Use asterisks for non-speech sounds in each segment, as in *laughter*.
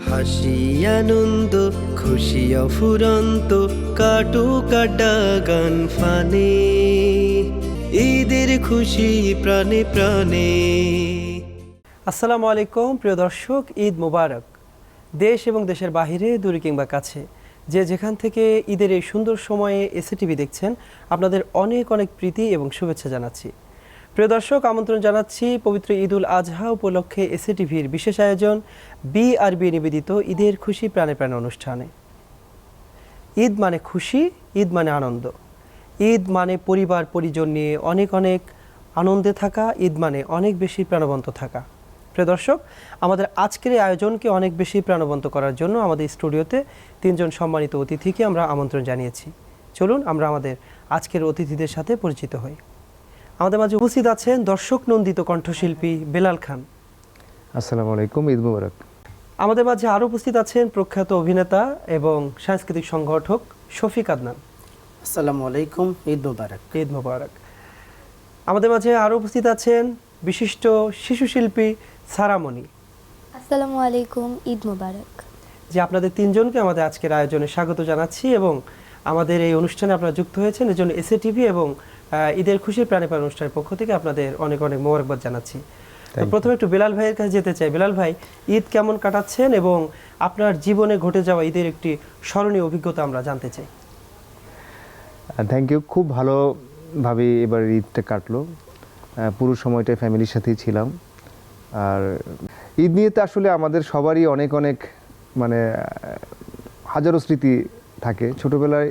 হাসি আনন্দ, খুশি অফুরন্ত, কাটু কাটা গান ফানে। ঈদের খুশি প্রাণে প্রাণে। আসসালামু আলাইকুম, প্রিয় দর্শক, ঈদ মোবারক। দেশ এবং দেশের বাহিরে, দূরে কিংবা কাছে, যে যেখান থেকে ঈদের এই সুন্দর সময়ে এসে টিভি দেখছেন, আপনাদের অনেক অনেক প্রীতি এবং শুভেচ্ছা জানাচ্ছি। প্রিয় দর্শক, আমন্ত্রণ জানাচ্ছি পবিত্র ঈদুল আজহা উপলক্ষে এসে টিভির বিশেষ আয়োজন বি আর বি নিবেদিত ঈদের খুশি প্রাণে প্রাণে অনুষ্ঠানে। ঈদ মানে খুশি, ঈদ মানে আনন্দ। ঈদ মানে পরিবার, পরিজন নিয়ে অনেক অনেক আনন্দে থাকা, ঈদ মানে অনেক বেশি প্রাণবন্ত থাকা। প্রিয় দর্শক, আমাদের আজকের এই আয়োজনকে অনেক বেশি প্রাণবন্ত করার জন্য আমাদের স্টুডিওতে তিনজন সম্মানিত অতিথিকে আমরা আমন্ত্রণ জানিয়েছি। চলুন, আমরা আমাদের আজকের অতিথিদের সাথে পরিচিত হই। আমাদের মাঝে উপস্থিত আছেন দর্শক নন্দিত কণ্ঠশিল্পী বেলাল খান। আসসালামু আলাইকুম ঈদ মুবারক। আমাদের মাঝে আরও উপস্থিত আছেন প্রখ্যাত অভিনেতা এবং সাংস্কৃতিক সংগঠক শফিক আদনান। আসসালামু আলাইকুম ঈদ মুবারক। ঈদ মুবারক। আমাদের মাঝে আরও উপস্থিত আছেন বিশিষ্ট শিশু শিল্পী সারামণি আসসালামু আলাইকুম ঈদ মোবারক। যে আপনাদের তিনজনকে আমাদের আজকের আয়োজনে স্বাগত জানাচ্ছি এবং আমাদের এই অনুষ্ঠানে আপনারা যুক্ত হয়েছেন এজন্য জন্য এসএ টিভি এবং ঈদের খুশির প্রাণী প্রাণ অনুষ্ঠানের পক্ষ থেকে আপনাদের অনেক অনেক মোবারকবাদ জানাচ্ছি. প্রথমে একটু বেলাল ভাইয়ের কাছে যেতে চাই। বেলাল ভাই ঈদ কেমন কাটাচ্ছেন এবং আপনার জীবনে ঘটে যাওয়া ঈদের একটি স্মরণীয় অভিজ্ঞতা আমরা জানতে চাই। থ্যাংক ইউ খুব ভালোভাবে এবার ঈদটা কাটলো। পুরো সময়টা ফ্যামিলির সাথেই ছিলাম। আর ঈদ নিয়ে তো আসলে আমাদের সবারই অনেক অনেক মানে হাজারো স্মৃতি থাকে। ছোটোবেলায়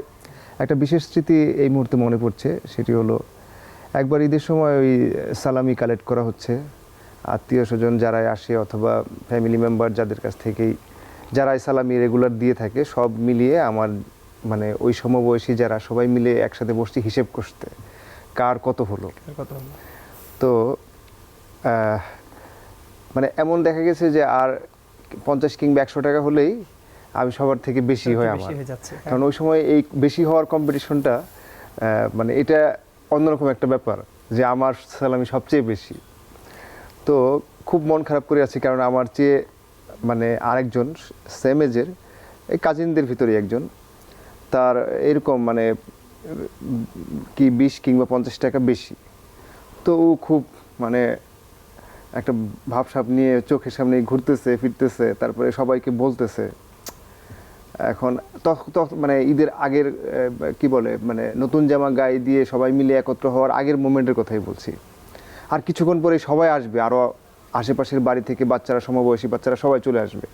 একটা বিশেষ স্মৃতি এই মুহূর্তে মনে পড়ছে সেটি হলো একবার ঈদের সময় ওই সালামি কালেক্ট করা হচ্ছে। আত্মীয় স্বজন যারাই আসে অথবা ফ্যামিলি মেম্বার যাদের কাছ থেকেই যারাই সালামি রেগুলার দিয়ে থাকে সব মিলিয়ে আমার মানে ওই সমবয়সী যারা সবাই মিলে একসাথে বসছি হিসেব করতে কার কত হলো? তো মানে এমন দেখা গেছে যে আর পঞ্চাশ কিংবা একশো টাকা হলেই আমি সবার থেকে বেশি হয় আমার। হয়ে। কারণ ওই সময় এই বেশি হওয়ার কম্পিটিশনটা মানে এটা অন্যরকম একটা ব্যাপার যে আমার সালামি সবচেয়ে বেশি। তো খুব মন খারাপ করে আছি কারণ আমার চেয়ে মানে আরেকজন সেম এজের এই কাজিনদের ভিতরে একজন। তার এরকম মানে কি বিশ কিংবা পঞ্চাশ টাকা বেশি। তো ও খুব মানে একটা ভাবসাব নিয়ে চোখের সামনে ঘুরতেছে ফিরতেছে তারপরে সবাইকে বলতেছে এখন তখ- তখ- মানে ঈদের আগের কি বলে মানে নতুন জামা গায়ে দিয়ে সবাই মিলে একত্র হওয়ার আগের মোমেন্টের কথাই বলছি। আর কিছুক্ষণ পরে সবাই আসবে আরও আশেপাশের বাড়ি থেকে বাচ্চারা সমবয়সী বাচ্চারা সবাই চলে আসবে।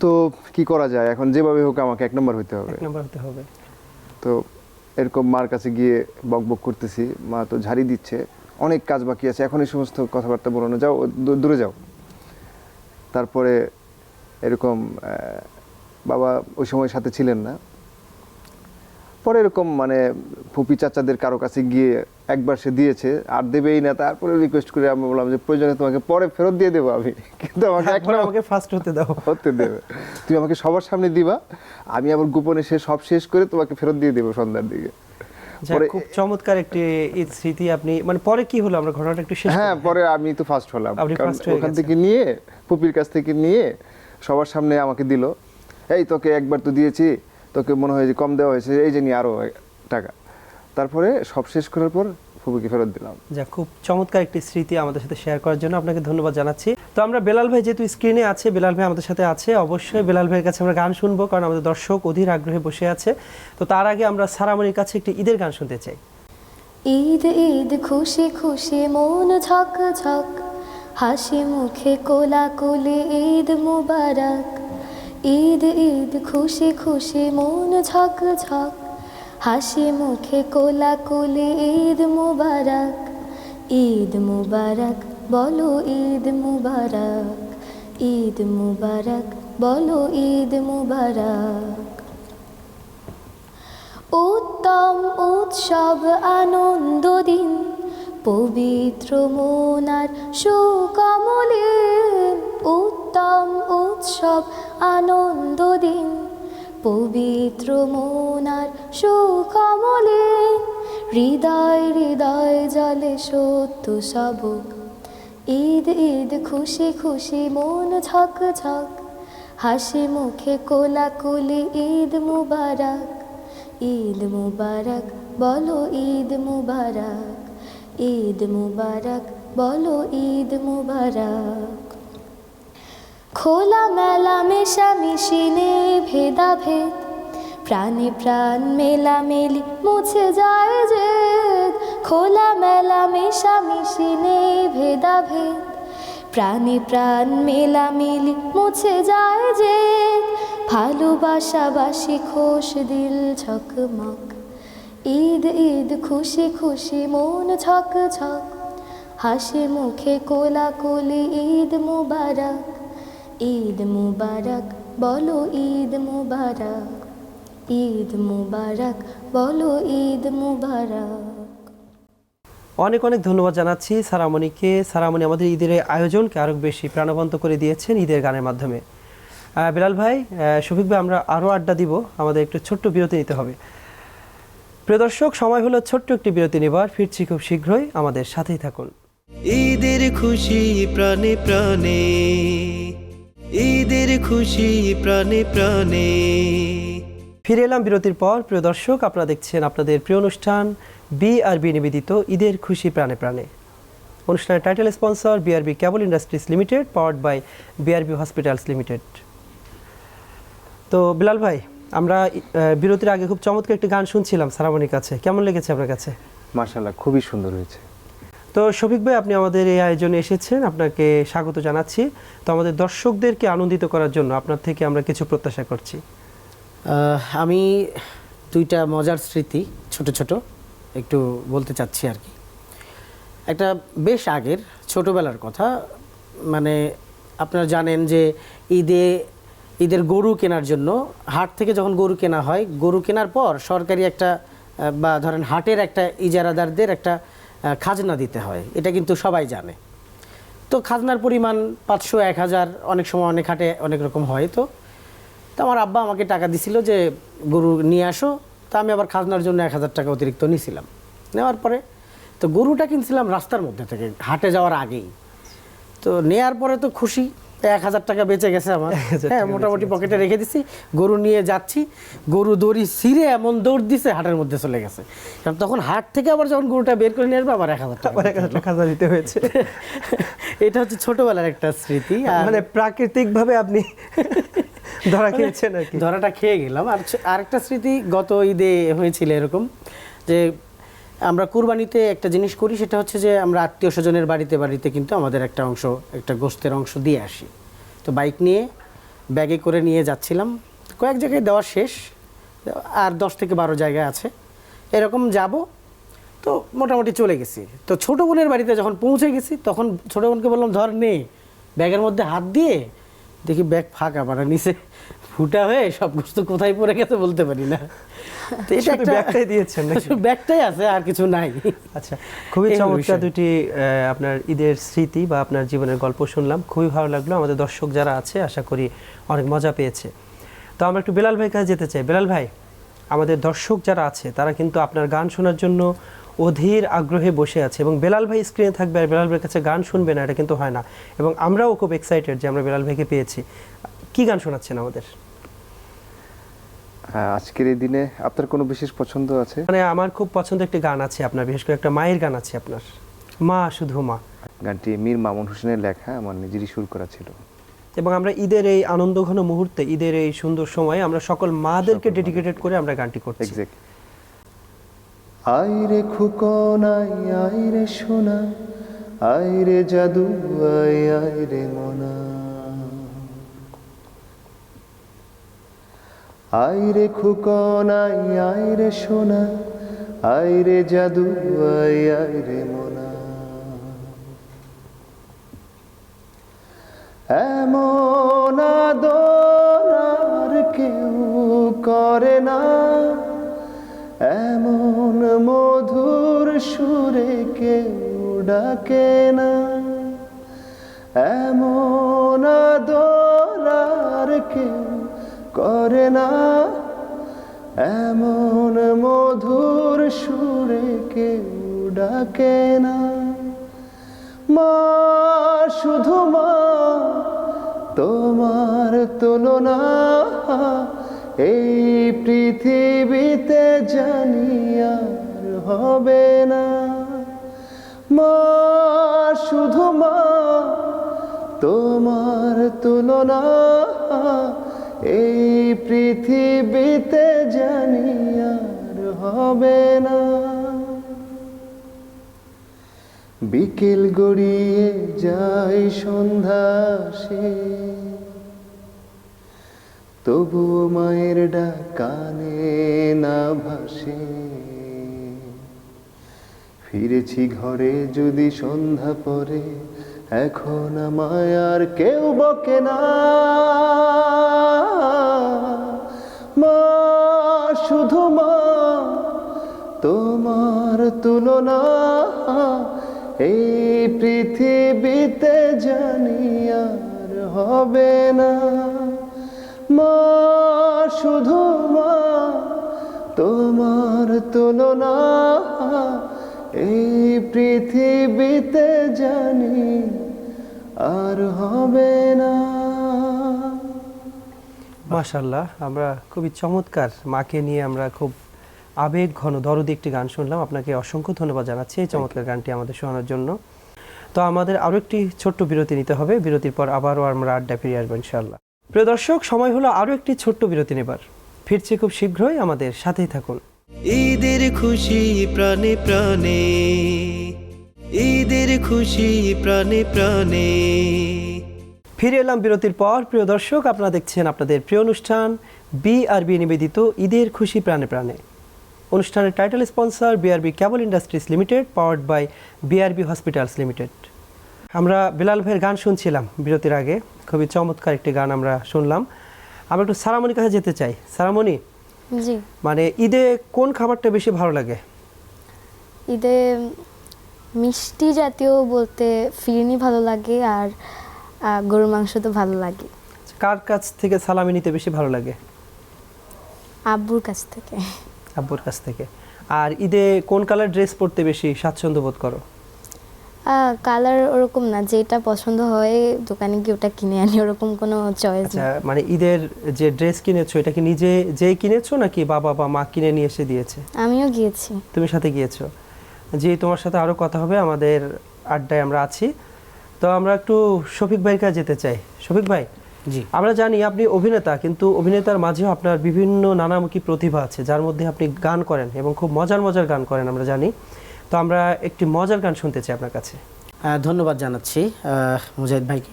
তো কি করা যায়? এখন যেভাবে হোক আমাকে এক নম্বর হইতে হবে। এক নম্বর হতে হবে। তো এরকম মার কাছে গিয়ে বক বক করতেছি মা তো ঝাড়ি দিচ্ছে অনেক কাজ বাকি আছে এখন এই সমস্ত কথাবার্তা বলানো যাও দূরে যাও। তারপরে এরকম বাবা ওই সময় সাথে ছিলেন না। পরে এরকম মানে ফুপি চাচাদের কারও কাছে গিয়ে একবার সে দিয়েছে আর দেবেই না। তারপরে রিকোয়েস্ট করে আমি বললাম যে প্রয়োজনে তোমাকে পরে ফেরত দিয়ে দেবো আমি। কিন্তু আমাকে এখন আমাকে ফার্স্ট হতে দাও। হতে দেবে। তুমি আমাকে সবার সামনে দিবা আমি আবার গোপনে সে সব শেষ করে তোমাকে ফেরত দিয়ে দেবো সন্ধ্যার দিকে। পরে- খুব চমৎকার একটি ঈদ স্মৃতি আপনি মানে পরে কি হলো? আমরা ঘটনাটা একটু শেষ হ্যাঁ পরে আমি তো ফার্স্ট হলাম। ওখান থেকে নিয়ে পুপির কাছ থেকে নিয়ে সবার সামনে আমাকে দিল। এই তোকে একবার তো দিয়েছি তোকে মনে হয় যে কম দেওয়া হয়েছে এই যে নিয়ে আরও টাকা। তারপরে সব শেষ করার পর ফুপিকে ফেরত দিলাম। যা খুব চমৎকার একটি স্মৃতি আমাদের সাথে শেয়ার করার জন্য আপনাকে ধন্যবাদ জানাচ্ছি। তো আমরা বেলাল ভাই যেহেতু স্ক্রিনে আছে বেলাল ভাই আমাদের সাথে আছে অবশ্যই বেলাল ভাইয়ের কাছে আমরা গান শুনব কারণ আমাদের দর্শক অধীর আগ্রহে বসে আছে। তো তার আগে আমরা সারামণির কাছে একটি ঈদের গান শুনতে চাই। ঈদ ঈদ খুশি খুশি মন ঝক ঝক হাসি মুখে কোলা কোলে ঈদ মুবারক। ঈদ ঈদ, খুশি খুশি, মন ঝক ঝক। হাসি মুখে কোলা কোলে ঈদ মুবারক। ঈদ মুবারক, বলো ঈদ মুবারক। ঈদ মুবারক, বলো ঈদ মুবারক। উত্তম উৎসব, আনন্দ দিন। পবিত্র মনার সুকমলে উত্তম উৎসব আনন্দ দিন পবিত্র মনার সুকমলে হৃদয় হৃদয় জলে সত্য সবক ঈদ ঈদ, খুশি খুশি, মন ঝক ঝক, হাসি মুখে কোলাকুলি, ঈদ মুবারক। ঈদ মুবারক, বলো ঈদ মুবারক। ঈদ মুবারক, বলো ঈদ মুবারক। খোলা মেলা মেশামিশি নেই ভেদাভেদ, প্রাণে প্রাণ মেলামেলি মুছে যায় যে খোলা মেলা মেশামিশি নেই ভেদাভেদ, প্রাণে প্রাণ মেলামেলি মুছে যায় যে, ভালোবাসাবাসি খোশ দিল ঝকমক, ঈদ ঈদ খুশি খুশি মন ঝক ঝক হাসি মুখে কোলা কোলাকুলি ঈদ মুবারক ঈদ মুবারক বলো ঈদ মুবারক। ঈদ মুবারক বলো ঈদ মুবারক। অনেক অনেক ধন্যবাদ জানাচ্ছি সারামণিকে। সারামণি আমাদের ঈদের আয়োজনকে আরও বেশি প্রাণবন্ত করে দিয়েছেন ঈদের গানের মাধ্যমে। বিলাল ভাই শফিক ভাই আমরা আরও আড্ডা দিব। আমাদের একটু ছোট্ট বিরতি নিতে হবে। প্রিয় দর্শক সময় হলো ছোট্ট একটি বিরতি নেবার। ফিরছি খুব শীঘ্রই। আমাদের সাথেই থাকুন। ঈদের খুশি প্রাণে প্রাণে। ঈদের খুশি প্রাণে প্রাণে। ফিরে এলাম বিরতির পর। প্রিয় দর্শক আপনারা দেখছেন আপনাদের প্রিয় অনুষ্ঠান বিআরবি নিবেদিত ঈদের খুশি প্রাণে প্রাণে। অনুষ্ঠানের title sponsor BRB cable industries limited powered by BRB hospitals limited তো বিলাল ভাই আমরা বিরতির আগে খুব চমৎকার একটি গান শুনছিলাম সারামণির কাছে। কেমন লেগেছে আপনার কাছে? মার্শাল্লাহ খুবই সুন্দর হয়েছে। তো শফিক ভাই, আপনি আমাদের এই আয়োজনে এসেছেন, আপনাকে স্বাগত জানাচ্ছি। তো আমাদের দর্শকদেরকে আনন্দিত করার জন্য আপনার থেকে আমরা কিছু প্রত্যাশা করছি। আমি দুইটা মজার স্মৃতি, ছোট ছোট, একটু বলতে চাচ্ছি আর কি। একটা বেশ আগের, ছোটবেলার কথা। মানে আপনারা জানেন যে ঈদে, ঈদের গরু কেনার জন্য, হাট থেকে যখন গরু কেনা হয়, গরু কেনার পর সরকারি একটা বা ধরেন হাটের একটা ইজারাদারদের একটা খাজনা দিতে হয়। এটা কিন্তু সবাই জানে। তো খাজনার পরিমাণ পাঁচশো, এক হাজার অনেক সময় অনেক হাটে অনেক রকম হয় তো। তো আমার আব্বা আমাকে টাকা দিছিল যে, গরু নিয়ে আসো। তা আমি আবার খাজনার জন্য এক হাজার টাকা অতিরিক্ত নিয়েছিলাম নেওয়ার পরে তো গরুটা কিনছিলাম রাস্তার মধ্যে থেকে, হাটে যাওয়ার আগেই। তো নেয়ার পরে তো খুশি এক হাজার টাকা বেঁচে গেছে আমার। 1000 হ্যাঁ মোটামুটি পকেটে রেখে দিছি গরু নিয়ে যাচ্ছি। গরু দড়ি ছিঁড়ে এমন দৌড় দিছে হাটের মধ্যে চলে গেছে। কারণ তখন হাট থেকে আবার যখন গরুটা বের করে নিয়ে আসবে আবার এক হাজার টাকা এক হাজার টাকা দিতে হয়েছে। *laughs* এটা হচ্ছে ছোটবেলার একটা স্মৃতি মানে প্রাকৃতিকভাবে আপনি *laughs* ধরা খেয়েছেন আর কি। ধরাটা খেয়ে গেলাম। আর আরেকটা স্মৃতি গত ঈদে হয়েছিল এরকম যে আমরা কুরবানিতে একটা জিনিস করি, সেটা হচ্ছে যে আমরা আত্মীয় স্বজনের বাড়িতে বাড়িতে কিন্তু আমাদের একটা অংশ, একটা গোস্তের অংশ দিয়ে আসি। তো বাইক নিয়ে ব্যাগে করে নিয়ে যাচ্ছিলাম। কয়েক জায়গায় দেওয়া শেষ, আর দশ থেকে বারো জায়গায় আছে। এরকম যাব, তো মোটামুটি চলে গেছি। তো ছোটো বোনের বাড়িতে যখন পৌঁছে গেছি, তখন ছোটো বোনকে বললাম, ধর নে। ব্যাগের মধ্যে হাত দিয়ে দেখি ব্যাগ ফাঁকা মানে নিচে ফুটা হয়ে সব গোস্ত কোথায় পড়ে গেছে বলতে পারি না। তো এটা একটা- ব্যাগটাই দিয়েছেন নাকি? ব্যাগটাই আছে আর কিছু নাই। আচ্ছা খুবই চমৎকার দুটি আপনার ঈদের স্মৃতি বা আপনার জীবনের গল্প শুনলাম। খুবই ভালো লাগল। আমাদের দর্শক যারা আছে আশা করি অনেক মজা পেয়েছে। তো আমরা একটু বেলাল ভাই কাছে যেতে চাই। বেলাল ভাই আমাদের দর্শক যারা আছে তারা কিন্তু আপনার গান শোনার জন্য অধীর আগ্রহে বসে আছে এবং বেলাল ভাই স্ক্রিনে থাকবে আর বেলাল ভাইয়ের কাছে গান শুনবে না এটা কিন্তু হয় না। এবং আমরাও খুব এক্সাইটেড যে আমরা বেলাল ভাইকে পেয়েছি। কি গান শোনাচ্ছেন আমাদের? আজকের এই দিনে আপনার কোনো বিশেষ পছন্দ আছে? মানে আমার খুব পছন্দ একটি গান আছে আপনার বিশেষ করে একটা মায়ের গান আছে আপনার। মা শুধু মা। গানটি মীর মামুন হোসেনের লেখা আমার নিজেরই সুর করা ছিল। এবং আমরা ঈদের এই আনন্দ ঘন মুহূর্তে ঈদের এই সুন্দর সময়ে আমরা সকল মাদেরকে ডেডিকেটেড করে আমরা গানটি করছি। আইরে খুকন আই আইরে সোনা আইরে জাদু আই আইরে মনা। আইরে খুকন, আই আইরে সোনা, আইরে জাদু, আই আইরে মনা। এমন আদর কেউ করে না, এমন মধুর সুরে কেউ ডাকে না। না, এমন মধুর সুরে কেউ ডাকে না। মা, শুধু মা, তোমার তুলনা, এই পৃথিবীতে জানিয়া হবে না। মা, শুধু মা, তোমার তুলনা পৃথিবীতে জানি আর হবে না। বিকেল গড়িয়ে যাই সন্ধ্যা সে। তবুও মায়ের ডাক কানে না ভাসে। ফিরেছি ঘরে যদি সন্ধ্যা পরে এখন আমায় আর কেউ বকে না। তোমার তুলনা এই পৃথিবীতে জানি আর হবে না। মা, শুধু মা, তোমার তুলনা এই পৃথিবীতে জানি আর হবে না। মাশাল্লাহ আমরা খুবই চমৎকার মাকে নিয়ে আমরা খুব আবেগ ঘন দরদি একটি গান শুনলাম। আপনাকে অসংখ্য ধন্যবাদ জানাচ্ছি এই চমৎকার গানটি আমাদের শোনার জন্য। তো আমাদের আরও একটি ছোট্ট বিরতি নিতে হবে। বিরতির পর আবারও আমরা আড্ডা ফিরে আসব ইনশাল্লাহ প্রিয় দর্শক সময় হলো আরও একটি ছোট্ট বিরতি নেবার। ফিরছে খুব শীঘ্রই। আমাদের সাথেই থাকুন। ঈদের খুশি প্রাণে প্রাণে ঈদের খুশি প্রাণে প্রাণে। ফিরে এলাম বিরতির পর। প্রিয় দর্শক আপনারা দেখছেন আপনাদের প্রিয় অনুষ্ঠান বি বিআরবি নিবেদিত ঈদের খুশি প্রাণে প্রাণে। অনুষ্ঠানের title sponsor BRB cable industries limited powered by BRB hospitals limited আমরা বিলাল ভাইয়ের গান শুনছিলাম বিরতির আগে। খুবই চমৎকার একটি গান আমরা শুনলাম। আমরা একটু সারামণির কাছে যেতে চাই। সারামণি জি। মানে ঈদে কোন খাবারটা বেশি ভালো লাগে? ঈদে মিষ্টি জাতীয় বলতে ফিরনি ভালো লাগে আর গরুর মাংস তো ভালো লাগে। কার কাছ থেকে সালামি নিতে বেশি ভালো লাগে? আব্বুর কাছ থেকে। আব্বুর কাছ থেকে। আর ঈদে কোন কালার ড্রেস পরতে বেশি স্বাচ্ছন্দ্য বোধ করো? কালার ওরকম না যেটা পছন্দ হয় দোকানে গিয়ে ওটা কিনে আনি ওরকম কোনো চয়েস আচ্ছা না মানে ঈদের যে ড্রেস কিনেছো এটা কি নিজে যেই কিনেছো নাকি বাবা বা মা কিনে নিয়ে এসে দিয়েছে? আমিও গিয়েছি। তুমি সাথে গিয়েছো। জি তোমার সাথে আরও কথা হবে আমাদের আড্ডায় আমরা আছি। তো আমরা একটু শফিক ভাইয়ের কাছে যেতে চাই। শফিক ভাই আমরা জানি আপনি অভিনেতা কিন্তু অভিনেতার মাঝেও আপনার বিভিন্ন নানামুখী প্রতিভা আছে যার মধ্যে আপনি গান করেন এবং খুব মজার মজার গান করেন আমরা জানি। তো আমরা একটি মজার গান শুনতে চাই আপনার কাছে। ধন্যবাদ জানাচ্ছি মুজাহিদ ভাইকে।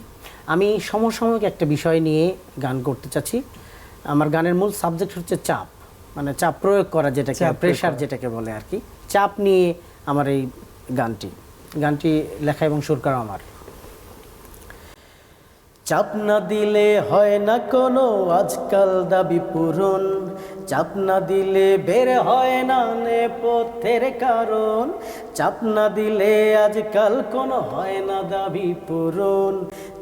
আমি সমসাময়িক একটা বিষয় নিয়ে গান করতে চাচ্ছি। আমার গানের মূল সাবজেক্ট হচ্ছে চাপ মানে চাপ প্রয়োগ করা যেটাকে প্রেশার যেটাকে বলে আর কি। চাপ নিয়ে আমার এই গানটি গানটি লেখা এবং সুর করা আমার। চাপ না দিলে হয় না কোনো আজকাল দাবি পূরণ। চাপ না দিলে বের হয় না নেপথ্যের কারণ। চাপ না দিলে আজকাল কোনো হয় না দাবি পূরণ।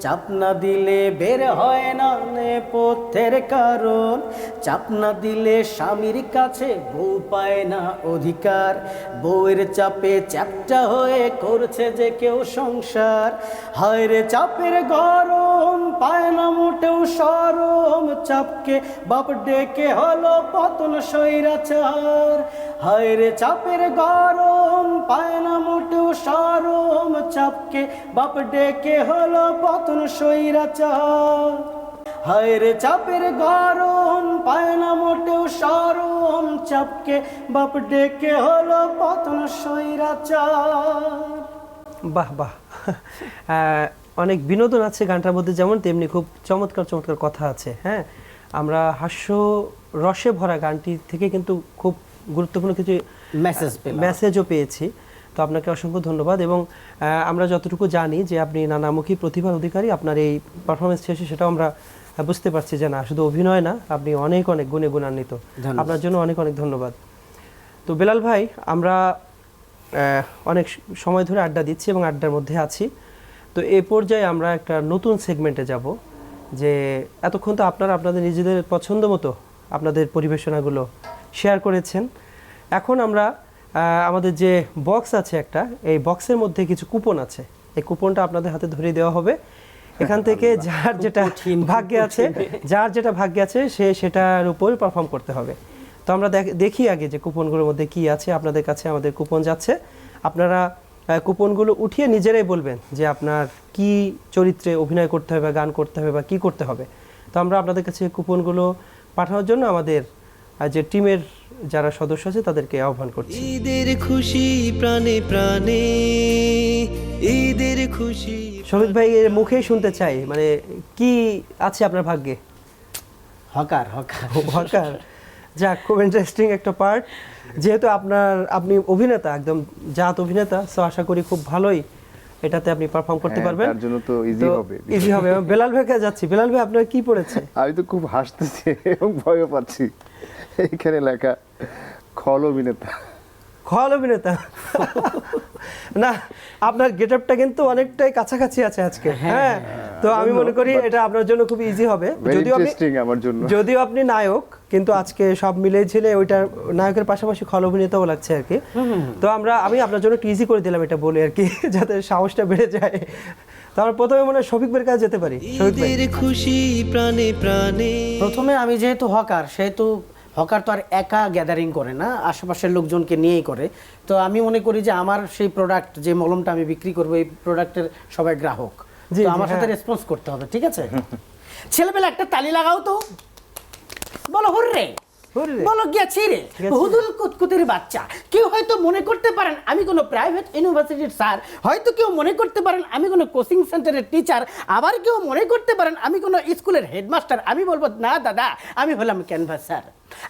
চাপ না দিলে বের হয় না নেপথ্যের কারণ। চাপ না দিলে স্বামীর কাছে বউ পায় না অধিকার। বউয়ের চাপে চ্যাপটা হয়ে করছে যে কেউ সংসার। হায় রে চাপের গরম। পায় না মোটেও সরম চাপকে। বাপ ডেকে হলো পতন সৈরাচার হায় রে চাপের গরম পায় না মোটেও সরম চাপকে। বাপ ডেকে হলো পতন সৈরাচার হায় রে চাপের গরম পায় না মোটেও সরম চাপকে। বাপ ডেকে হলো পতন সৈরাচার বাহ বাহ। *laughs* অনেক বিনোদন আছে গানটার মধ্যে যেমন তেমনি খুব চমৎকার চমৎকার কথা আছে হ্যাঁ? আমরা হাস্য রসে ভরা গানটি থেকে কিন্তু খুব গুরুত্বপূর্ণ কিছু মেসেজ মেসেজও পেয়েছি। তো আপনাকে অসংখ্য ধন্যবাদ এবং আমরা যতটুকু জানি যে আপনি নানামুখী প্রতিভার অধিকারী আপনার এই পারফরমেন্স শেষে সেটাও আমরা বুঝতে পারছি যে না শুধু অভিনয় না আপনি অনেক অনেক গুণে গুণান্বিত। আপনার জন্য অনেক অনেক ধন্যবাদ। তো বেলাল ভাই আমরা অনেক সময় ধরে আড্ডা দিচ্ছি এবং আড্ডার মধ্যে আছি। তো এ পর্যায়ে আমরা একটা নতুন সেগমেন্টে যাব যে এতক্ষণ তো আপনারা আপনাদের নিজেদের পছন্দ মতো আপনাদের পরিবেশনাগুলো শেয়ার করেছেন। এখন আমরা আমাদের যে বক্স আছে একটা এই বক্সের মধ্যে কিছু কুপন আছে। এই কুপনটা আপনাদের হাতে ধরিয়ে দেওয়া হবে। এখান থেকে যার যেটা ভাগ্যে আছে যার যেটা ভাগ্যে আছে সে সেটার উপর পারফর্ম করতে হবে। তো আমরা দেখ- দেখি আগে যে কুপনগুলোর মধ্যে কি আছে আপনাদের কাছে আমাদের কুপন যাচ্ছে। আপনারা কুপনগুলো উঠিয়ে নিজেরাই বলবেন যে আপনার কি চরিত্রে অভিনয় করতে হবে বা গান করতে হবে বা কি করতে হবে। তো আমরা আপনাদের কাছে কুপনগুলো পাঠানোর জন্য আমাদের যে টিমের যারা সদস্য আছে তাদেরকে আহ্বান করছি। ঈদের খুশি প্রাণে প্রাণে ঈদের খুশি শফিক ভাই এর মুখেই শুনতে চাই মানে কি আছে আপনার ভাগ্যে? Hawker hawker. হকার। যাক খুব ইন্টারেস্টিং একটা পার্ট যেহেতু আপনার আপনি অভিনেতা একদম জাত অভিনেতা সো আশা করি খুব ভালোই এটাতে আপনি পারফর্ম করতে হ্যাঁ, পারবেন। তার জন্য তো ইজি হবে। ইজি হবে। আমি বেলাল ভাই কাছে যাচ্ছি। বেলাল ভাই আপনার কি পড়েছে? আমি তো খুব হাসতেছি এবং ভয়ও পাচ্ছি। এখানে লেখা খল অভিনেতা। খল অভিনেতা না আপনার গেট আপটা কিন্তু অনেকটাই কাছাকাছি আছে আজকে। হ্যাঁ তো আমি মনে করি এটা আপনার জন্য খুব ইজি হবে। যদিও আপনি আমার জন্য। যদিও আপনি নায়ক কিন্তু আজকে সব মিলে ঝিলে ওইটা নায়কের পাশাপাশি খল অভিনেতাও লাগছে আর কি। তো আমরা আমি আপনার জন্য একটু ইজি করে দিলাম এটা বলে আর কি *laughs* যাতে সাহসটা বেড়ে যায়। তো আমরা প্রথমে মনে হয় শফিক ভাইয়ের কাছে যেতে পারি। শফিক খুশি প্রাণে প্রাণে। প্রথমে আমি যেহেতু হকার সেহেতু হকার তো আর একা গ্যাদারিং করে না আশেপাশের লোকজনকে নিয়েই করে। তো আমি মনে করি যে আমার সেই প্রোডাক্ট যে মলমটা আমি বিক্রি করব এই প্রোডাক্টের সবাই গ্রাহক। তো আমার সাথে হ্যাঁ। রেসপন্স করতে হবে ঠিক আছে? ছেলেবেলা একটা তালি লাগাও তো। বলো হুররে। বলো গিয়াছি রে হুদুল কুতকুতের বাচ্চা। কেউ হয়তো মনে করতে পারেন আমি কোনো প্রাইভেট ইউনিভার্সিটির স্যার হয়তো কেউ মনে করতে পারেন আমি কোনো কোচিং সেন্টারের টিচার আবার কেউ মনে করতে পারেন আমি কোনো স্কুলের হেডমাস্টার আমি বলব না দাদা আমি হলাম ক্যানভাস স্যার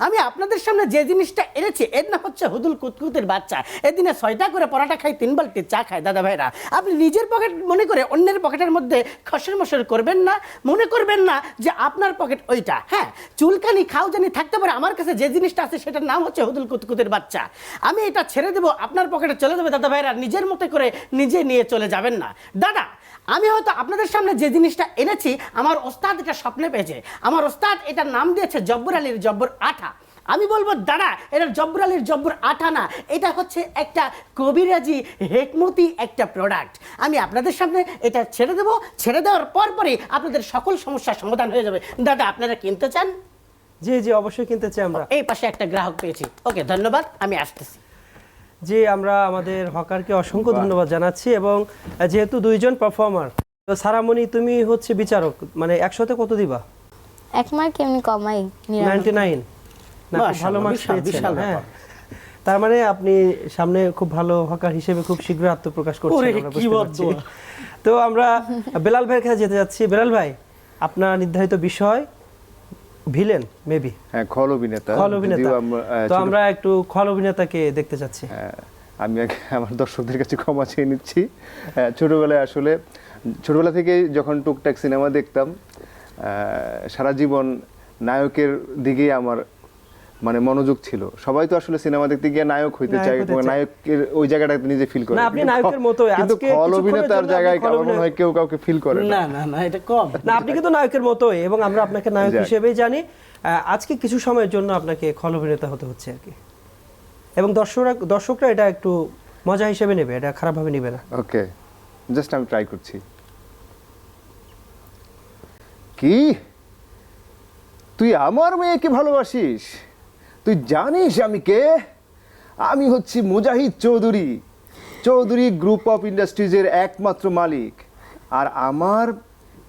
আমি আপনাদের সামনে যে জিনিসটা এনেছি, এর নাম হচ্ছে হুদুল কুতকুতের বাচ্চা। এদিনে ছয়টা করে পরাটা খাই, তিন বালতি চা খায় দাদা ভাইরা। আপনি নিজের পকেট, মনে করে অন্যের পকেটের মধ্যে খসর মসর করবেন না, মনে করবেন না যে আপনার পকেট ওইটা। হ্যাঁ চুলকানি খাওজানি থাকতে পারে, আমার কাছে যে জিনিসটা আছে সেটার নাম হচ্ছে হুদুল কুতকুতের বাচ্চা। আমি এটা ছেড়ে দেবো, আপনার পকেটে চলে যাবে, দাদা ভাইরা, নিজের মতো করে নিজে নিয়ে চলে যাবেন না। দাদা আমি হয়তো আপনাদের সামনে যে জিনিসটা এনেছি আমার ওস্তাদ এটা স্বপ্নে পেয়েছে। আমার ওস্তাদ এটার নাম দিয়েছে জব্বর আলীর জব্বর আঠা। আমি বলব দাদা এটা জব্বর আলীর জব্বর আঠা না এটা হচ্ছে একটা কবিরাজি হেকমতি একটা প্রোডাক্ট আমি আপনাদের সামনে এটা ছেড়ে দেবো ছেড়ে দেওয়ার পর পরই আপনাদের সকল সমস্যার সমাধান হয়ে যাবে। দাদা আপনারা কিনতে চান? জি জি অবশ্যই কিনতে চাই আমরা। এই পাশে একটা গ্রাহক পেয়েছি। ওকে ধন্যবাদ আমি আসতেছি। জি আমরা আমাদের হকারকে অসংখ্য ধন্যবাদ জানাচ্ছি এবং যেহেতু দুইজন পারফর্মার তো সারামণি তুমি হচ্ছে বিচারক মানে একসাথে কত দিবা এক মার্ক এমনি কমাই নিরানব্বই। নাইনটি নাইন না খুব ভালো মার্কস বিশাল, পেয়েছেন হ্যাঁ ব্যাপার। তার মানে আপনি সামনে খুব ভালো হকার হিসেবে খুব শীঘ্র আত্মপ্রকাশ করছেন ওরে, আমরা কি বুঝতে পারছি। তো আমরা বেলাল ভাইয়ের কাছে যেতে যাচ্ছি বেলাল ভাই আপনার নির্ধারিত বিষয় ভিলেন মেবি হ্যাঁ খল অভিনেতা। খল অভিনেতা। আমরা, তো আমরা একটু খল অভিনেতাকে দেখতে চাচ্ছি। হ্যাঁ, আমি আমার দর্শকদের কাছে ক্ষমা চেয়ে নিচ্ছি। ছোটবেলায় আসলে ছোটবেলা থেকে যখন টুকটাক সিনেমা দেখতাম আহ, সারা জীবন নায়কের দিকেই আমার মানে মনোযোগ ছিল। সবাই তো আসলে সিনেমা দেখতে গিয়ে নায়ক হইতে চায় চায়। নায়কের ওই জায়গাটাতে নিজে ফিল করে। না, আপনি নায়কের মতোই। কিন্তু খল কিছুক্ষণের অভিনেতার জায়গায় খল আমার মনে হয় কেউ কাউকে ফিল করে না। না না এটা কম। না আপনি কিন্তু নায়কের মতোই এবং আমরা আপনাকে নায়ক হিসেবেই জানি। আজকে কিছু সময়ের জন্য আপনাকে খল অভিনেতা হতে হচ্ছে আর কি। এবং দর্শকরা দর্শকরা এটা একটু মজা হিসেবে নেবে এটা খারাপভাবে নেবে না। ওকে জাস্ট আমি ট্রাই করছি। কি? তুই আমার মেয়েকে ভালোবাসিস? তুই জানিস আমি কে? আমি হচ্ছি মুজাহিদ চৌধুরী। চৌধুরী গ্রুপ অফ ইন্ডাস্ট্রিজের একমাত্র মালিক। আর আমার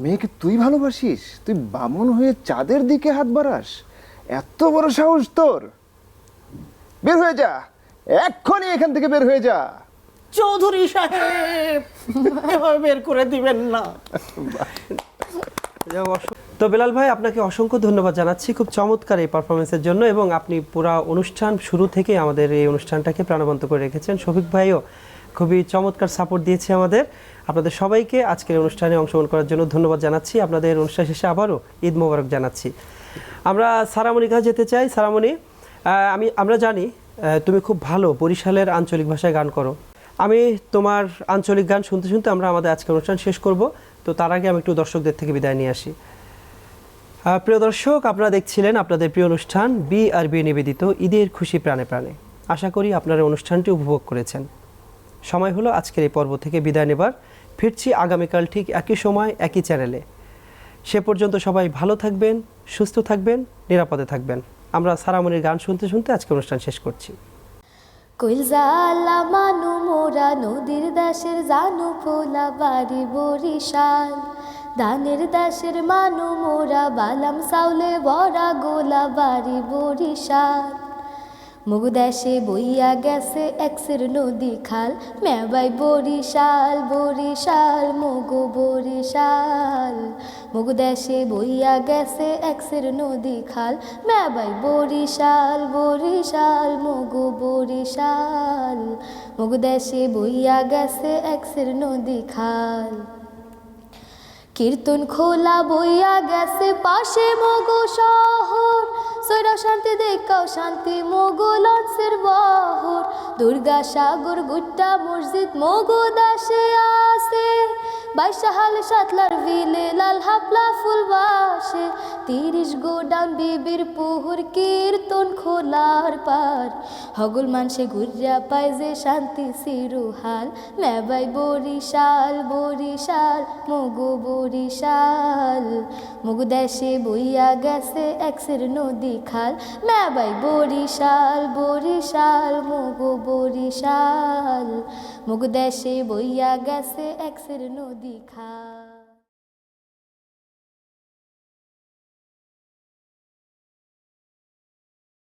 মেয়েকে তুই ভালোবাসিস? তুই বামন হয়ে চাঁদের দিকে হাত বাড়াস? এত বড় সাহস তোর। বের হয়ে যা। এক্ষুনি এখান থেকে বের হয়ে যা। চৌধুরী সাহেব বের করে দিবেন না। তো বেলাল ভাই, আপনাকে অসংখ্য ধন্যবাদ জানাচ্ছি। খুব চমৎকার এই পারফরমেন্সের জন্য এবং আপনি পুরা অনুষ্ঠান শুরু থেকে আমাদের এই অনুষ্ঠানটাকে প্রাণবন্ত করে রেখেছেন। শফিক ভাইও খুবই চমৎকার সাপোর্ট দিয়েছে আমাদের। আপনাদের সবাইকে আজকের অনুষ্ঠানে অংশগ্রহণ করার জন্য ধন্যবাদ জানাচ্ছি। আপনাদের অনুষ্ঠান শেষে আবারও ঈদ মোবারক জানাচ্ছি। আমরা সারামণি কাছে যেতে চাই। সারামণি আমি, আমরা জানি তুমি খুব ভালো বরিশালের আঞ্চলিক ভাষায় গান করো। আমি তোমার আঞ্চলিক গান শুনতে শুনতে আমরা আমাদের আজকের অনুষ্ঠান শেষ করব। তো তার আগে আমি একটু দর্শকদের থেকে বিদায় নিয়ে আসি। প্রিয় দর্শক, আপনারা দেখছিলেন আপনাদের প্রিয় অনুষ্ঠান বি আর বি নিবেদিত ঈদের খুশি প্রাণে প্রাণে। আশা করি আপনারা অনুষ্ঠানটি উপভোগ করেছেন। সময় হলো আজকের এই পর্ব থেকে বিদায় নেবার। ফিরছি আগামীকাল ঠিক একই সময়, একই চ্যানেলে। সে পর্যন্ত সবাই ভালো থাকবেন, সুস্থ থাকবেন, নিরাপদে থাকবেন। আমরা সারামনির গান শুনতে শুনতে আজকে অনুষ্ঠান শেষ করছি। কইলজালা মানু মোরা নদীর দাসের জানু বাড়ি বরিশাল। দানের দাসের মানু মোরা বালাম সাউলে বড়া গোলা বাড়ি বরিশাল। মুগু দেশে বইয়া গেছে এক্সের নদী খাল, মেবাই বরিশাল বরিশাল, মগু বরিশাল। মুগু দেশে বইয়া গেছে এক্সের নদী খাল, মেবাই বরিশাল বরিশাল, মগু বরিশাল। মুগু দেশে বইয়া গেছে এক্সের নদী খাল। কীর্তন খোলা বইয়া গেছে পাশে মগো শহর। সৈরা শান্তি দেখাও শান্তি, মগো লঞ্চের বহর। দুর্গা সাগর গুট্টা মসজিদ মগো দাসে আসে বাইশাহাল সাতলার বিলে লাল হাপলা ফুল বাসে। তিরিশ গোডাউন বিবির পুহুর কীর্তন খোলার পার। হগল মানসে ঘুরিয়া পায় যে শান্তি সিরুহাল মেবাই বরিশাল বরিশাল, মগু বরিশাল। মগু দেশে বইয়া গেছে একসের নদী খাল। মেবাই বরিশাল বরিশাল, মগু বরিশাল। মগু দেশে বইয়া গেছে একসের নদী খাল